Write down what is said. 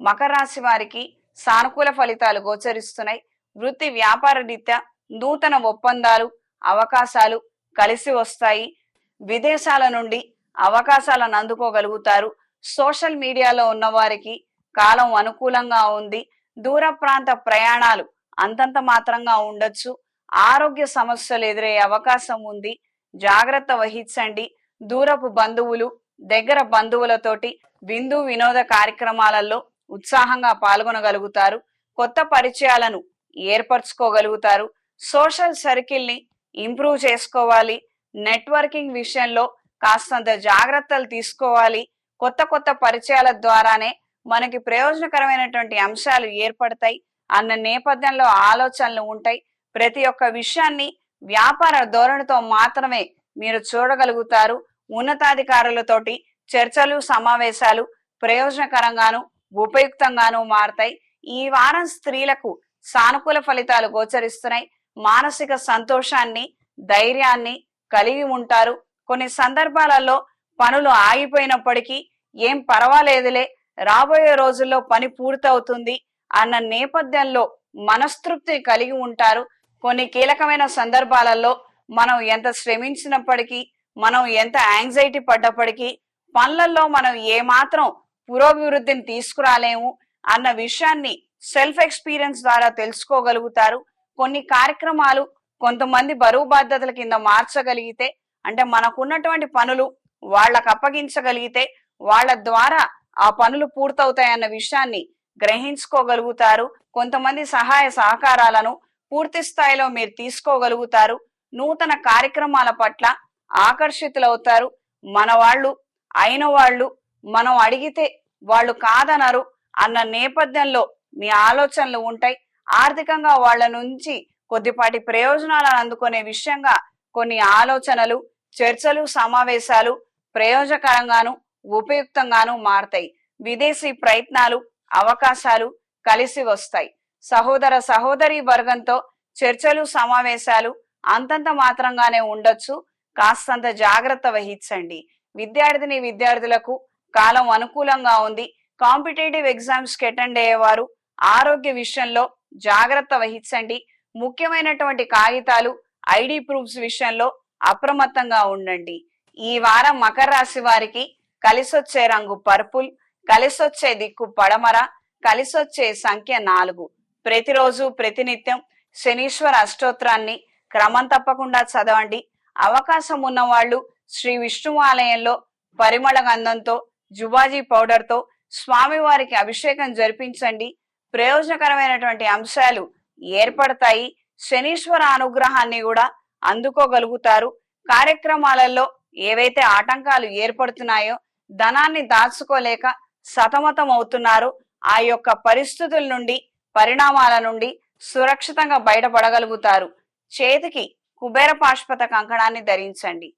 మకర రాశి వారికి సానుకూల ఫలితాలు గోచరిస్తున్నాయి. వృత్తి వ్యాపార రీత్యా నూతన ఒప్పందాలు అవకాశాలు కలిసి వస్తాయి. విదేశాల నుండి అవకాశాలను అందుకోగలుగుతారు. సోషల్ మీడియాలో ఉన్న వారికి కాలం అనుకూలంగా ఉంది. దూర ప్రాంత ప్రయాణాలు అంతంత మాత్రంగా ఉండొచ్చు. ఆరోగ్య సమస్యలు ఎదురయ్యే అవకాశం ఉంది. జాగ్రత్త వహించండి. దూరపు బంధువులు దగ్గర బంధువులతోటి విందు వినోద కార్యక్రమాలలో ఉత్సాహంగా పాల్గొనగలుగుతారు. కొత్త పరిచయాలను ఏర్పరచుకోగలుగుతారు. సోషల్ సర్కిల్ని ఇంప్రూవ్ చేసుకోవాలి. నెట్వర్కింగ్ విషయంలో కాస్తంత జాగ్రత్తలు తీసుకోవాలి. కొత్త కొత్త పరిచయాల ద్వారానే మనకి ప్రయోజనకరమైనటువంటి అంశాలు ఏర్పడతాయి. అన్న నేపథ్యంలో ఆలోచనలు ఉంటాయి. ప్రతి ఒక్క విషయాన్ని వ్యాపార ధోరణితో మాత్రమే మీరు చూడగలుగుతారు. ఉన్నతాధికారులతోటి చర్చలు సమావేశాలు ప్రయోజనకరంగాను ఉపయుక్తంగాను మారతాయి. ఈ వారం స్త్రీలకు సానుకూల ఫలితాలు గోచరిస్తున్నాయి. మానసిక సంతోషాన్ని ధైర్యాన్ని కలిగి ఉంటారు. కొన్ని సందర్భాలలో పనులు ఆగిపోయినప్పటికీ ఏం పర్వాలేదులే రాబోయే రోజుల్లో పని పూర్తవుతుంది అన్న నేపథ్యంలో మనస్తృప్తి కలిగి ఉంటారు. కొన్ని కీలకమైన సందర్భాలలో మనం ఎంత శ్రమించినప్పటికీ మనం ఎంత యాంగ్జైటీ పడ్డప్పటికీ పనులలో మనం ఏమాత్రం పురోభివృద్ధిని తీసుకురాలేము అన్న విషయాన్ని సెల్ఫ్ ఎక్స్పీరియన్స్ ద్వారా తెలుసుకోగలుగుతారు. కొన్ని కార్యక్రమాలు కొంతమంది బరువు బాధ్యతల కింద మార్చగలిగితే అంటే మనకున్నటువంటి పనులు వాళ్ళకు అప్పగించగలిగితే వాళ్ళ ద్వారా ఆ పనులు పూర్తవుతాయన్న విషయాన్ని గ్రహించుకోగలుగుతారు. కొంతమంది సహాయ సహకారాలను పూర్తి స్థాయిలో మీరు తీసుకోగలుగుతారు. నూతన కార్యక్రమాల పట్ల ఆకర్షితులవుతారు. మన వాళ్ళు అయిన వాళ్ళు మనం అడిగితే వాళ్ళు కాదనరు అన్న నేపథ్యంలో మీ ఆలోచనలు ఉంటాయి. ఆర్థికంగా వాళ్ళ నుంచి కొద్దిపాటి ప్రయోజనాలను అందుకునే విషయంగా కొన్ని ఆలోచనలు చర్చలు సమావేశాలు ప్రయోజకరంగాను ఉపయుక్తంగాను మారతాయి. విదేశీ ప్రయత్నాలు అవకాశాలు కలిసి వస్తాయి. సహోదర సహోదరి వర్గంతో చర్చలు సమావేశాలు అంతంత మాత్రంగానే ఉండొచ్చు. కాస్తంత జాగ్రత్త వహించండి. విద్యార్థిని విద్యార్థులకు కాలం అనుకూలంగా ఉంది. కాంపిటేటివ్ ఎగ్జామ్స్కి అటెండ్ అయ్యేవారు ఆరోగ్య విషయంలో జాగ్రత్త వహించండి. ముఖ్యమైనటువంటి కాగితాలు ఐడి ప్రూఫ్స్ విషయంలో అప్రమత్తంగా ఉండండి. ఈ వారం మకర రాశి వారికి కలిసొచ్చే రంగు పర్పుల్ కలిసొచ్చే దిక్కు పడమర కలిసొచ్చే సంఖ్య నాలుగు. ప్రతిరోజు ప్రతినిత్యం శనీశ్వర అష్టోత్రాన్ని క్రమం తప్పకుండా చదవండి. అవకాశం ఉన్నవాళ్ళు శ్రీ విష్ణు ఆలయంలో పరిమళ గంధంతో జుబాజీ పౌడర్తో స్వామివారికి అభిషేకం జరిపించండి. ప్రయోజనకరమైనటువంటి అంశాలు ఏర్పడతాయి. శనీశ్వర అనుగ్రహాన్ని కూడా అందుకోగలుగుతారు. కార్యక్రమాలలో ఏవైతే ఆటంకాలు ఏర్పడుతున్నాయో ధనాన్ని దాచుకోలేక సతమతం అవుతున్నారు. ఆ యొక్క పరిస్థితుల నుండి పరిణామాల నుండి సురక్షితంగా బయటపడగలుగుతారు. చేతికి కుబేర పాష్పత కంకణాన్ని ధరించండి.